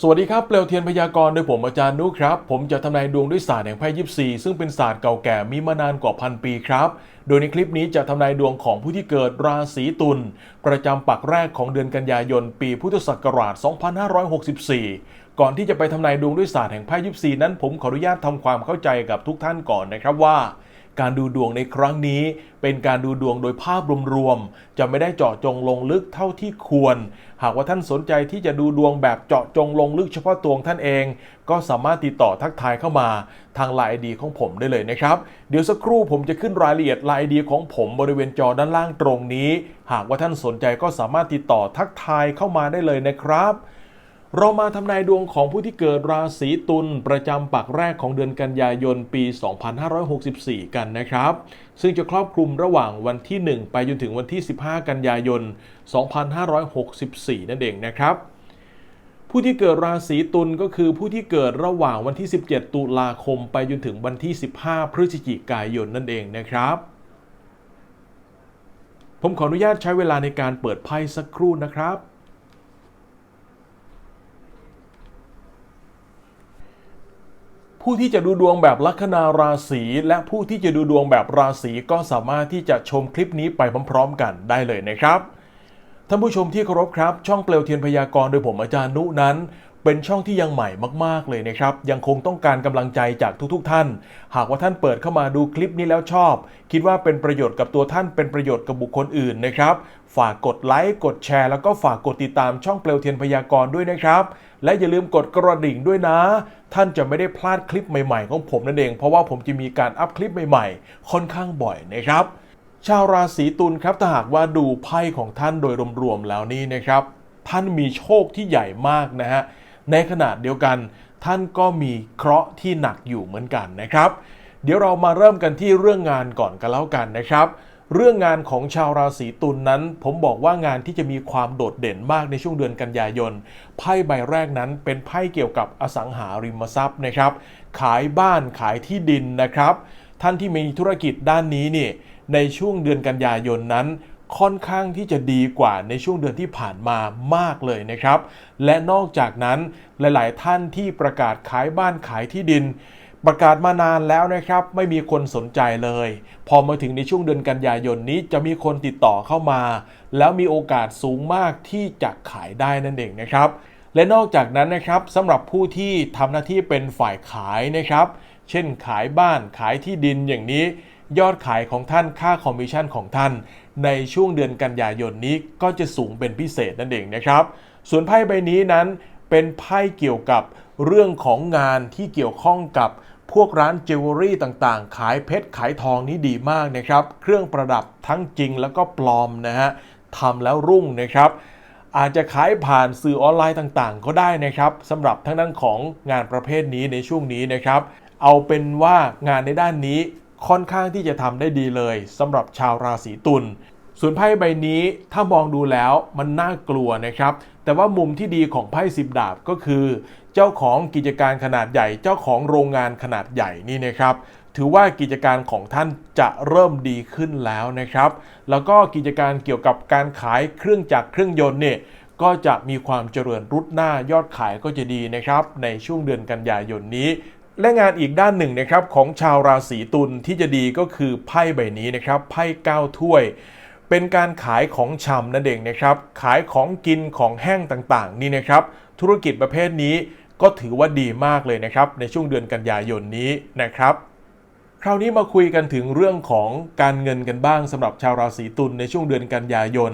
สวัสดีครับเปลวเทียนพยากรณ์โดยผมอาจารย์นุครับ ผมจะทำนายดวงด้วยศาสตร์แห่งไพ่ยิปซีซึ่งเป็นศาสตร์เก่าแก่มีมานานกว่าพันปีครับ โดยในคลิปนี้จะทำนายดวงของผู้ที่เกิดราศีตุลประจำปักแรกของเดือนกันยายน ปีพุทธศักราช 2564 ก่อนที่จะไปทำนายดวงด้วยศาสตร์แห่งไพ่ยิปซีนั้นผมขออนุญาตทำความเข้าใจกับทุกท่านก่อนนะครับว่า การดูดวงในครั้งนี้ เป็นการดูดวงโดยภาพรวมๆ จะไม่ได้เจาะจงลงลึกเท่าที่ควร หากว่าท่านสนใจที่จะดูดวงแบบเจาะจงลงลึกเฉพาะตัวงท่านเอง ก็สามารถติดต่อทักทายเข้ามาทางไลน์ดีของผมได้เลยนะครับ เดี๋ยวสักครู่ผมจะขึ้นรายละเอียดไลน์ดีของผมบริเวณจอด้านล่างตรงนี้ หากว่าท่านสนใจก็สามารถติดต่อทักทายเข้ามาได้เลยนะครับ เรามาทำนายดวงของผู้ที่เกิดราศีตุลประจำปักแรกของเดือนกันยายนปี 2564 กันนะครับ ซึ่งจะครอบคลุมระหว่างวันที่ 1 ไปจนถึงวันที่ 15 กันยายน 2564 นั่นเองนะครับ ผู้ที่เกิดราศีตุลก็คือผู้ที่เกิดระหว่างวันที่ 17 ตุลาคมไปจนถึงวันที่ 15 พฤศจิกายนนั่นเองนะครับผมขออนุญาตใช้เวลาในการเปิดไพ่สักครู่นะครับ ผู้ที่จะดูดวงแบบลัคนาราศีและผู้ที่จะดูดวงแบบราศีก็สามารถที่จะชมคลิปนี้ไปพร้อมๆ กันได้เลยนะครับท่านผู้ชมที่เคารพครับ ช่องเปลวเทียนพยากรณ์โดยผมอาจารย์นุนั้น เป็นช่องที่ยังใหม่มาก ๆ เลยนะครับ ยังคงต้องการกำลังใจจากทุกๆ ท่าน หากว่าท่านเปิดเข้ามาดูคลิปนี้แล้วชอบ คิดว่าเป็นประโยชน์กับตัวท่านเป็นประโยชน์กับบุคคลอื่นนะครับ ฝากกดไลค์กดแชร์ แล้วก็ฝากกดติดตามช่องเปลวเทียนพยากรณ์ด้วยนะครับ และอย่าลืมกดกระดิ่งด้วยนะ ท่านจะไม่ได้พลาดคลิปใหม่ๆ ของผมนั่นเอง เพราะว่าผมจะมีการอัพคลิปใหม่ๆ ค่อนข้างบ่อยนะครับ ชาวราศีตุลครับถ้าหากว่าดูไพ่ของท่านโดยรวมๆแล้วนี่นะครับ ท่านมีโชคที่ใหญ่มากนะฮะ ในขณะเดียวกัน ท่านก็มีเคราะห์ที่หนักอยู่เหมือนกันนะครับ เดี๋ยวเรามาเริ่มกันที่เรื่องงานก่อนกันแล้วกันนะครับ เรื่องงานของชาวราศีตุลนนั้น ผมบอกว่างานที่จะมีความโดดเด่นมากในช่วงเดือนกันยายนไพ่ใบแรกนั้นเป็นไพ่เกี่ยวกับอสังหาริมทรัพย์นะครับ ขายบ้านขายที่ดินนะครับ ท่านที่มีธุรกิจด้านนี้นี่ในช่วงเดือนกันยายนนั้น ค่อนข้างที่จะดีกว่าในช่วงเดือนที่ผ่านมามากเลยนะครับ และนอกจากนั้นหลาย ๆ ท่านที่ประกาศขายบ้านขายที่ดิน ประกาศมานานแล้วนะครับ ไม่มีคนสนใจเลย พอมาถึงในช่วงเดือนกันยายนนี้จะมีคนติดต่อเข้ามา แล้วมีโอกาสสูงมากที่จะขายได้นั่นเองนะครับและนอกจากนั้นนะครับสำหรับผู้ที่ทำหน้าที่เป็นฝ่ายขายนะครับ เช่นขายบ้านขายที่ดินอย่างนี้ ยอดขายของท่านค่าคอมมิชชั่นของท่าน ในช่วงเดือนกันยายนนี้ก็จะสูงเป็นพิเศษนั่นเองนะครับ ส่วนไพ่ใบนี้นั้นเป็นไพ่เกี่ยวกับเรื่องของงานที่เกี่ยวข้องกับพวกร้านจิวเวลรี่ต่างๆ ขายเพชรขายทองนี่ดีมากนะครับ เครื่องประดับทั้งจริงแล้วก็ปลอมนะฮะทำแล้วรุ่งนะครับ อาจจะขายผ่านสื่อออนไลน์ต่างๆ ก็ได้นะครับสำหรับทั้งนั้นของงานประเภทนี้ในช่วงนี้นะครับ เอาเป็นว่างานในด้านนี้ ค่อนข้างที่จะทำได้ดีเลยสำหรับชาวราศีตุลส่วนไพ่ใบนี้ถ้ามองดูแล้วมันน่ากลัวนะครับ แต่ว่ามุมที่ดีของไพ่สิบดาบก็คือ เจ้าของกิจการขนาดใหญ่ เจ้าของโรงงานขนาดใหญ่นี่นะครับ ถือว่ากิจการของท่านจะเริ่มดีขึ้นแล้วนะครับ แล้วก็กิจการเกี่ยวกับการขายเครื่องจักรเครื่องยนต์เนี่ยก็จะมีความเจริญรุดหน้ายอดขายก็จะดีนะครับ ในช่วงเดือนกันยายนนี้ และงานอีกด้านหนึ่งนะครับของชาวราศีตุลที่จะดีก็คือไพ่ใบนี้นะครับไพ่เก้าถ้วย เป็นการขายของชำนั่นเองนะครับขายของกินของแห้งต่างๆ นี่นะครับ ธุรกิจประเภทนี้ก็ถือว่าดีมากเลยนะครับ ในช่วงเดือนกันยายนนี้นะครับ คราวนี้มาคุยกันถึงเรื่องของการเงินกันบ้างสำหรับชาวราศีตุลในช่วงเดือนกันยายน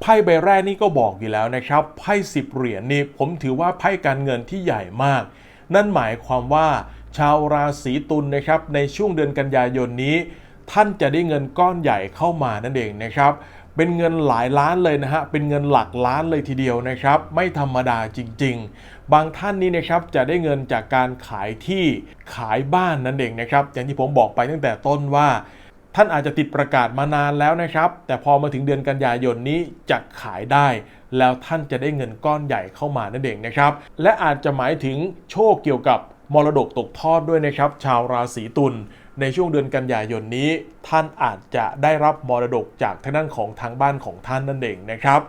ไพ่ใบแรกนี่ก็บอกอยู่แล้วนะครับไพ่สิบเหรียญนี่ผมถือว่าไพ่การเงินที่ใหญ่มาก นั่นหมายความว่า ชาวราศีตุลนะครับในช่วงเดือนกันยายนนี้ ท่านจะได้เงินก้อนใหญ่เข้ามานั่นเองนะครับ เป็นเงินหลายล้านเลยนะฮะเป็นเงินหลักล้านเลยทีเดียวนะครับ ไม่ธรรมดาจริง ๆ บางท่านนี้นะครับจะได้เงินจากการขายที่ขายบ้านนั่นเองนะครับ อย่างที่ผมบอกไปตั้งแต่ต้นว่าท่านอาจจะติดประกาศมานานแล้วนะครับ แต่พอมาถึงเดือนกันยายนนี้จะขายได้ แล้วท่านจะได้เงินก้อนใหญ่เข้ามานั่นเองนะครับ และอาจจะหมายถึงโชคเกี่ยวกับ มรดกตกทอดด้วยนะครับ ชาวราศีตุลในช่วงเดือนกันยายนนี้ ท่านอาจจะได้รับมรดกจากทางด้านของทางบ้านของท่านนั่นเองนะครับ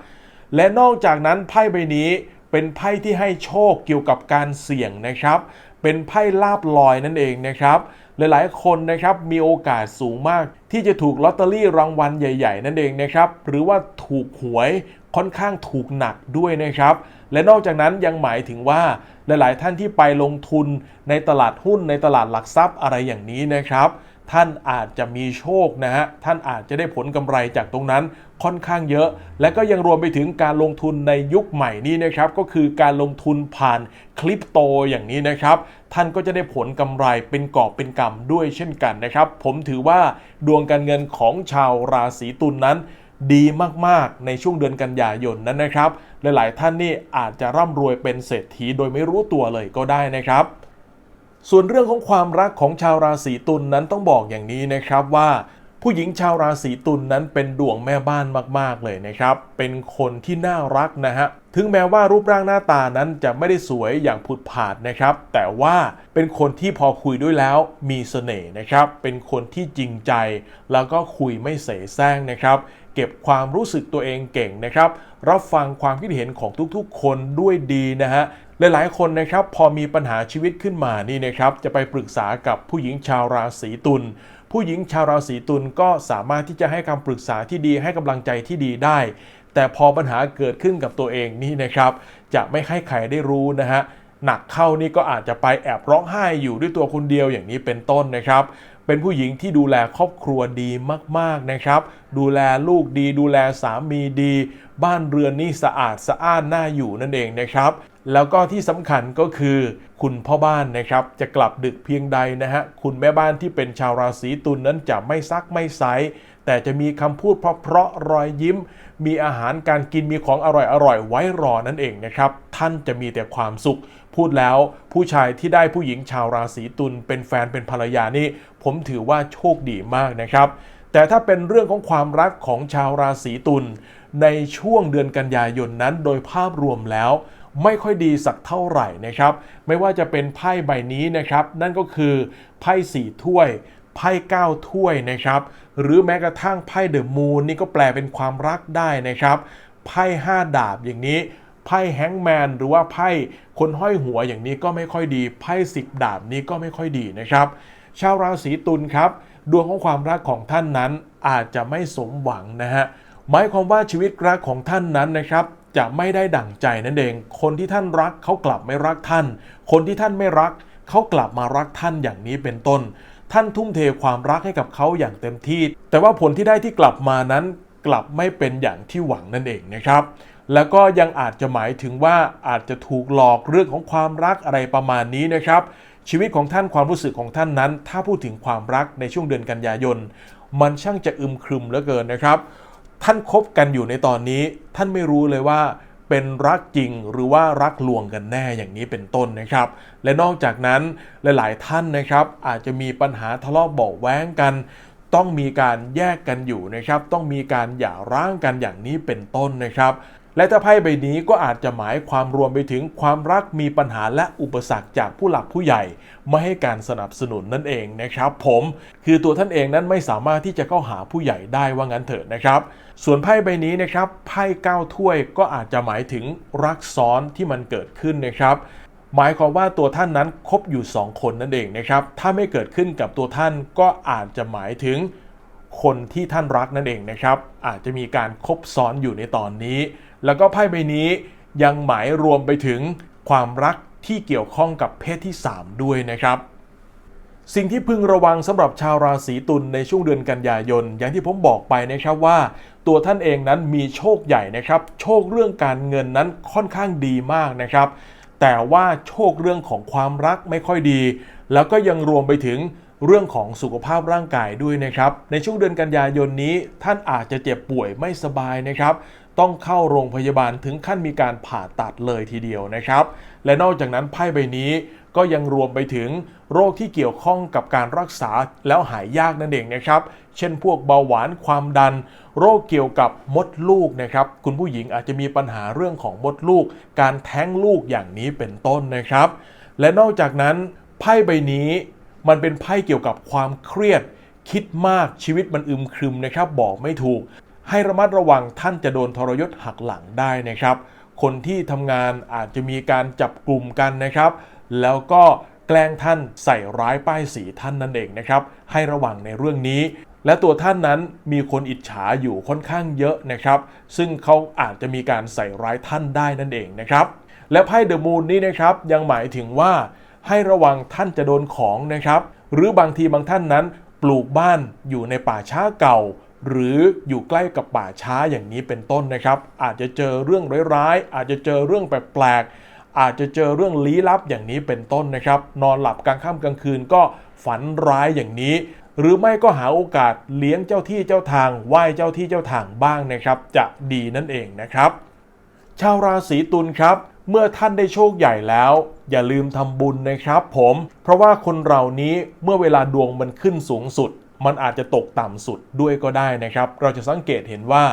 และนอกจากนั้นไพ่ใบนี้เป็นไพ่ที่ให้โชคเกี่ยวกับการเสี่ยงนะครับ เป็นไพ่ลาบลอยนั่นเองนะครับหลายๆ คนนะครับมีโอกาสสูงมาก ที่จะถูกลอตเตอรี่รางวัลใหญ่ ๆ นั่นเองนะครับหรือว่าถูกหวยค่อนข้างถูกหนักด้วยนะครับ และนอกจากนั้นยังหมายถึงว่า หลาย ๆ ท่านที่ไปลงทุนในตลาดหุ้นในตลาดหลักทรัพย์อะไรอย่างนี้นะครับ ท่านอาจจะมีโชคนะฮะท่านอาจจะได้ผลกำไรจากตรงนั้นค่อนข้างเยอะ และก็ยังรวมไปถึงการลงทุนในยุคใหม่นี้นะครับก็คือการลงทุนผ่านคริปโตอย่างนี้นะครับ ท่านก็จะได้ผลกำไรเป็นกอบเป็นกำด้วยเช่นกันนะครับ ผมถือว่าดวงการเงินของชาวราศีตุลนนั้น ดีมากๆ ในช่วงเดือนกันยายนนั้นนะครับ หลายๆท่านนี่อาจจะร่ำรวยเป็นเศรษฐีโดยไม่รู้ตัวเลยก็ได้นะครับ ส่วนเรื่องของความรักของชาวราศีตุลนนั้นต้องบอกอย่างนี้นะครับว่าผู้หญิงชาวราศีตุลนนั้นเป็นดวงแม่บ้านมากๆเลยนะครับ เป็นคนที่น่ารักนะฮะ ถึงแม้ว่ารูปร่างหน้าตานั้นจะไม่ได้สวยอย่างผุดผาดนะครับ แต่ว่าเป็นคนที่พอคุยด้วยแล้วมีเสน่ห์นะครับ เป็นคนที่จริงใจ แล้วก็คุยไม่เสแสร้งนะครับ เก็บความรู้สึกตัวเองเก่งนะครับ รับฟังความคิดเห็นของทุกๆ คนด้วยดีนะฮะหลายๆ คนนะครับพอมีปัญหาชีวิตขึ้นมานี่นะครับจะไปปรึกษากับผู้หญิงชาวราศีตุลผู้หญิงชาวราศีตุลก็สามารถที่จะให้คำปรึกษาที่ดีให้กำลังใจที่ดีได้ แต่พอปัญหาเกิดขึ้นกับตัวเองนี่นะครับ จะไม่ให้ใครได้รู้นะฮะหนักเข้านี่ก็อาจจะไปแอบร้องไห้อยู่ด้วยตัวคนเดียวอย่างนี้เป็นต้นนะครับ เป็นผู้หญิงที่ดูแลครอบครัวดีมากๆนะครับ ดูแลลูกดี ดูแลสามีดี บ้านเรือนนี่สะอาดสะอ้านน่าอยู่นั่นเองนะครับ แล้วก็ที่สำคัญก็คือ คุณพ่อบ้านนะครับ จะกลับดึกเพียงใดนะฮะคุณแม่บ้านที่เป็นชาวราศีตุลนนั้นจะไม่ซักไม่ไซแต่จะมีคำพูดเพราะๆรอยยิ้ม มีอาหารการกินมีของอร่อยๆไว้รอนั่นเองนะครับ ท่านจะมีแต่ความสุข พูดแล้วผู้ชายที่ได้ผู้หญิงชาวราศีตุลเป็นแฟนเป็นภรรยานี่ผมถือว่าโชคดีมากนะครับ แต่ถ้าเป็นเรื่องของความรักของชาวราศีตุลในช่วงเดือนกันยายนนั้นโดยภาพรวมแล้วไม่ค่อยดีสักเท่าไหร่นะครับ ไม่ว่าจะเป็นไพ่ใบนี้นะครับ นั่นก็คือไพ่สี่ถ้วยไพ่เก้าถ้วยนะครับ หรือแม้กระทั่งไพ่เดอะมูนนี่ก็แปลเป็นความรักได้นะครับไพ่ห้าดาบอย่างนี้ ไพ่แฮงแมนหรือว่าไพ่คนห้อยหัวอย่างนี้ก็ไม่ค่อยดี ไพ่สิบดาบนี้ก็ไม่ค่อยดีนะครับ ชาวราศีตุลครับ ดวงของความรักของท่านนั้นอาจจะไม่สมหวังนะฮะหมายความว่าชีวิตรักของท่านนั้นนะครับจะไม่ได้ดั่งใจนั่นเอง คนที่ท่านรักเขากลับไม่รักท่าน คนที่ท่านไม่รักเขากลับมารักท่านอย่างนี้เป็นต้น ท่านทุ่มเทความรักให้กับเขาอย่างเต็มที่ แต่ว่าผลที่ได้ที่กลับมานั้นกลับไม่เป็นอย่างที่หวังนั่นเองนะครับ แล้วก็ยังอาจจะหมายถึงว่าอาจจะถูกหลอกเรื่องของความรักอะไรประมาณนี้นะครับ ชีวิตของท่านความรู้สึกของท่านนั้น ถ้าพูดถึงความรักในช่วงเดือนกันยายน มันช่างจะอึมครึมเหลือเกินนะครับ ท่านคบกันอยู่ในตอนนี้ ท่านไม่รู้เลยว่าเป็นรักจริงหรือว่ารักลวงกันแน่อย่างนี้เป็นต้นนะครับ และนอกจากนั้นหลาย ๆ ท่านนะครับ อาจจะมีปัญหาทะเลาะเบาะแว้งกัน ต้องมีการแยกกันอยู่นะครับ ต้องมีการหย่าร้างกันอย่างนี้เป็นต้นนะครับ และถ้าไพ่ใบนี้ก็อาจจะหมายความรวมไปถึงความรักมีปัญหาและอุปสรรคจากผู้หลักผู้ใหญ่ ไม่ให้การสนับสนุนนั่นเองนะครับ ผมคือตัวท่านเองนั้นไม่สามารถที่จะเข้าหาผู้ใหญ่ได้ว่างั้นเถิดนะครับ ส่วนไพ่ใบนี้นะครับไพ่เก้าถ้วยก็อาจจะหมายถึงรักซ้อนที่มันเกิดขึ้นนะครับหมายความว่าตัวท่านนั้นคบอยู่ 2 คนนั่นเองนะครับ ถ้าไม่เกิดขึ้นกับตัวท่านก็อาจจะหมายถึง คนที่ท่านรักนั่นเองนะครับ อาจจะมีการคบซ้อนอยู่ในตอนนี้ แล้วก็ไพ่ใบนี้ยังหมายรวมไปถึงความรักที่เกี่ยวข้องกับเพศที่ 3 ด้วยนะครับ สิ่งที่พึงระวังสำหรับชาวราศีตุลในช่วงเดือนกันยายน อย่างที่ผมบอกไปนะครับว่า ตัวท่านเองนั้นมีโชคใหญ่นะครับ โชคเรื่องการเงินนั้นค่อนข้างดีมากนะครับ แต่ว่าโชคเรื่องของความรักไม่ค่อยดี แล้วก็ยังรวมไปถึง เรื่องของสุขภาพร่างกายด้วยนะครับ ในช่วงเดือนกันยายนนี้ท่านอาจจะเจ็บป่วยไม่สบายนะครับ ต้องเข้าโรงพยาบาลถึงขั้นมีการผ่าตัดเลยทีเดียวนะครับ และนอกจากนั้นไพ่ใบนี้ก็ยังรวมไปถึงโรคที่เกี่ยวข้องกับการรักษาแล้วหายยากนั่นเองนะครับ เช่นพวกเบาหวานความดัน โรคเกี่ยวกับมดลูกนะครับ คุณผู้หญิงอาจจะมีปัญหาเรื่องของมดลูก การแท้งลูกอย่างนี้เป็นต้นนะครับ และนอกจากนั้นไพ่ใบนี้ มันเป็นไพ่เกี่ยวกับความเครียด คิดมากชีวิตมันอึมครึมนะครับ บอกไม่ถูก ให้ระมัดระวังท่านจะโดนทรยศหักหลังได้นะครับ คนที่ทำงานอาจจะมีการจับกลุ่มกันนะครับ แล้วก็แกล้งท่านใส่ร้ายป้ายสีท่านนั่นเองนะครับ ให้ระวังในเรื่องนี้ และตัวท่านนั้นมีคนอิจฉาอยู่ค่อนข้างเยอะนะครับ ซึ่งเขาอาจจะมีการใส่ร้ายท่านได้นั่นเองนะครับ และไพ่เดอะมูนนี่นะครับยังหมายถึงว่า ให้ระวังท่านจะโดนของนะครับ หรือบางทีบางท่านนั้น ปลูกบ้านอยู่ในป่าช้าเก่า หรืออยู่ใกล้กับป่าช้าอย่างนี้เป็นต้นนะครับ อาจจะเจอเรื่องร้ายๆอาจจะเจอเรื่องแปลกๆอาจจะเจอเรื่องลี้ลับอย่างนี้เป็นต้นนะครับ นอนหลับกลางค่ำกลางคืนก็ฝันร้ายอย่างนี้หรือไม่ก็หาโอกาสเลี้ยงเจ้าที่เจ้าทางไหว้เจ้าที่เจ้าทางบ้างนะครับ จะดีนั่นเองนะครับ ชาวราศีตุลครับ เมื่อท่านได้โชคใหญ่แล้ว อย่าลืมทำบุญนะครับผม เพราะว่าคนเรานี้เมื่อเวลาดวงมันขึ้นสูงสุด มันอาจจะตกต่ำสุดด้วยก็ได้นะครับ เราจะสังเกตเห็นว่า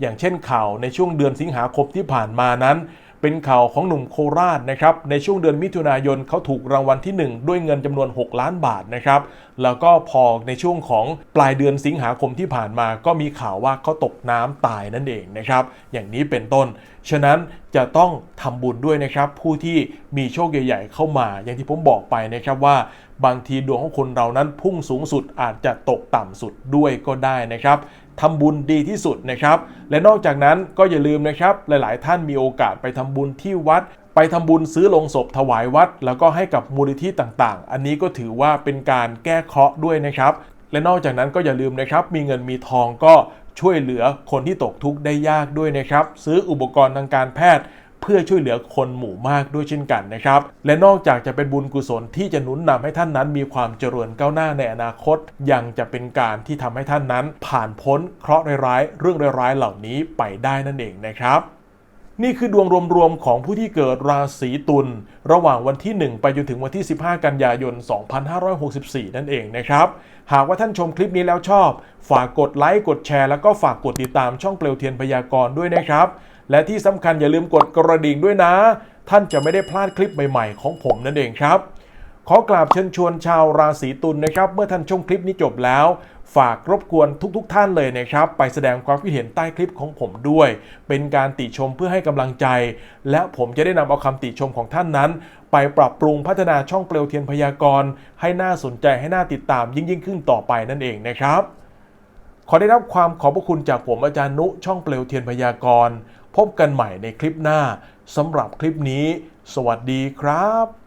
อย่างเช่นข่าวในช่วงเดือนสิงหาคมที่ผ่านมานั้น เป็นข่าวของหนุ่มโคราชนะครับ ในช่วงเดือนมิถุนายนเขาถูกรางวัลที่ 1 ด้วยเงินจำนวน 6 ล้านบาทนะครับ แล้วก็พอในช่วงของปลายเดือนสิงหาคมที่ผ่านมา ก็มีข่าวว่าเขาตกน้ำตายนั่นเองนะครับ อย่างนี้เป็นต้น ฉะนั้นจะต้องทำบุญด้วยนะครับ ผู้ที่มีโชคใหญ่ๆเข้ามา อย่างที่ผมบอกไปนะครับว่า บางทีดวงของคนเรานั้นพุ่งสูงสุดอาจจะตกต่ำสุดด้วยก็ได้นะครับทำบุญดีที่สุดนะครับ และนอกจากนั้นก็อย่าลืมนะครับ หลายๆ ท่านมีโอกาสไปทำบุญที่วัด ไปทำบุญซื้อลงศพถวายวัด แล้วก็ให้กับมูลนิธิต่างๆ อันนี้ก็ถือว่าเป็นการแก้เคราะห์ด้วยนะครับ และนอกจากนั้นก็อย่าลืมนะครับ มีเงินมีทองก็ ช่วยเหลือคนที่ตกทุกข์ได้ยากด้วยนะครับ ซื้ออุปกรณ์ทางการแพทย์เพื่อช่วยเหลือคนหมู่มากด้วยเช่นกันนะครับ และนอกจากจะเป็นบุญกุศลที่จะหนุนนำให้ท่านนั้น มีความเจริญก้าวหน้าในอนาคต ยังจะเป็นการที่ทำให้ท่านนั้น ผ่านพ้นเคราะห์ร้ายเรื่องร้ายเหล่านี้ไปได้นั่นเองนะครับ นี่คือดวงรวมๆของผู้ที่เกิดราศีตุลระหว่างวันที่ 1 ไปจนถึงวันที่ 15 กันยายน 2564 นั่นเองนะครับ หากว่าท่านชมคลิปนี้แล้วชอบ ฝากกดไลค์กดแชร์แล้วก็ฝากกดติดตามช่องเปลวเทียนพยากรณ์ด้วยนะครับ และที่สำคัญอย่าลืมกดกระดิ่งด้วยนะ ท่านจะไม่ได้พลาดคลิปใหม่ๆ ของผมนั่นเองครับขอกราบเชิญชวนชาวราศีตุลนะครับ เมื่อท่านชมคลิปนี้จบแล้ว ฝากรบกวนทุกๆทท่านเลยนะครับ ไปแสดงความคิดเห็นใต้คลิปของผมด้วย เป็นการติชมเพื่อให้กำลังใจ และผมจะได้นำเอาคำติชมของท่านนั้น ไปปรับปรุงพัฒนาช่องเปลวเทียนพยากรณ์ ให้น่าสนใจให้น่าติดตามยิ่งยิ่งขึ้นต่อไปนั่นเองนะครับ ขอได้รับความขอบพระคุณจากผมอาจารย์นุช่องเปลวเทียนพยากรณ์ พบกันใหม่ในคลิปหน้าสำหรับคลิปนี้ สวัสดีครับ